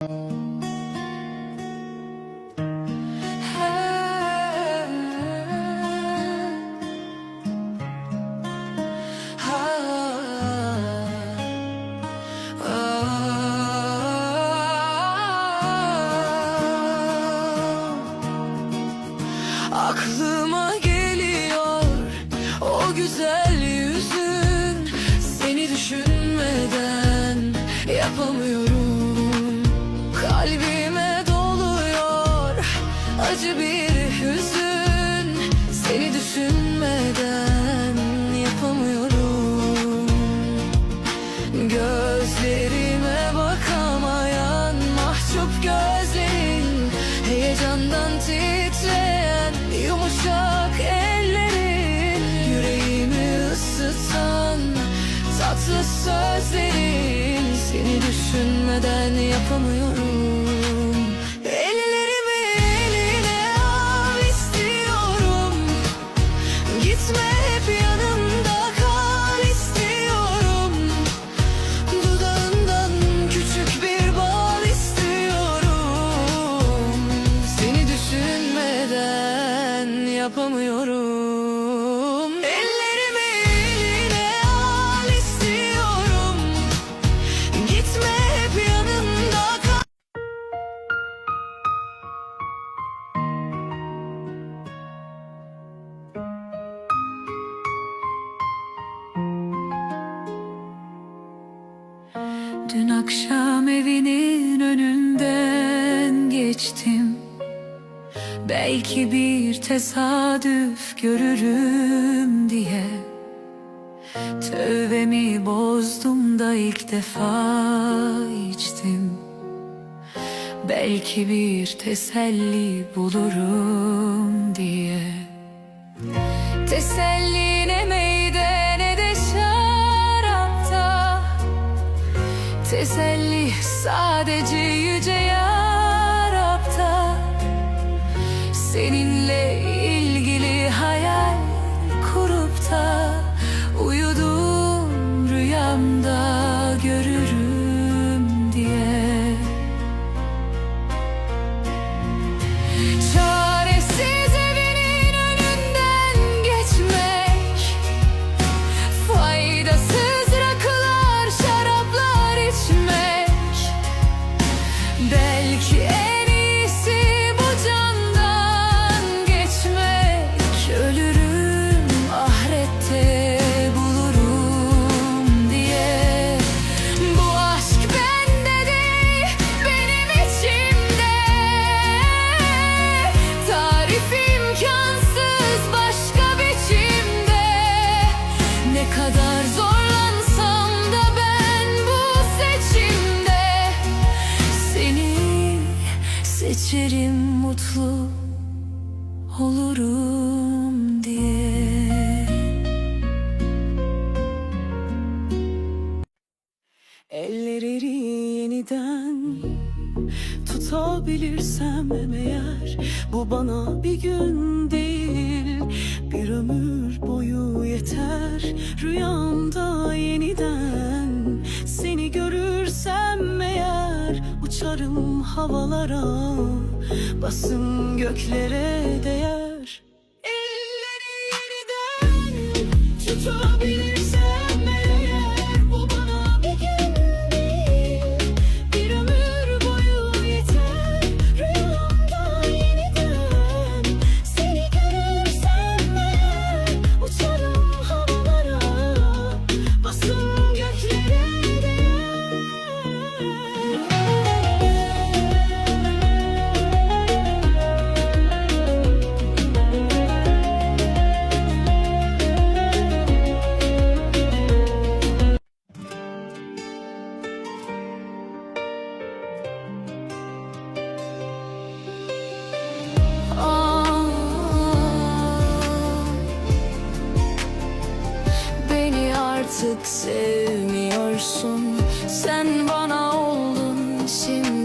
Aklıma geliyor o güzel yüzün. Seni düşünmeden yapamıyorum acı bir hüzün. Seni düşünmeden yapamıyorum. Gözlerime bakamayan mahcup gözlerin Heyecandan titreyen yumuşak ellerin Yüreğimi ısıtan tatlı sözlerin. Seni düşünmeden yapamıyorum Dün akşam evinin önünden geçtim. Belki bir tesadüf görürüm diye. Tövbemi bozdum da ilk defa içtim. Belki bir teselli bulurum diye. Teselli ne Teselli sadece yüce yarapta Seninle seçerim mutlu olurum diye. Elleri yeniden tutabilirsem eğer Bu bana bir gün değil Uçarım havalara basım göklere değer. Elleri yeniden tutabilirsem artık sevmiyorsun. Sen bana oldun şimdi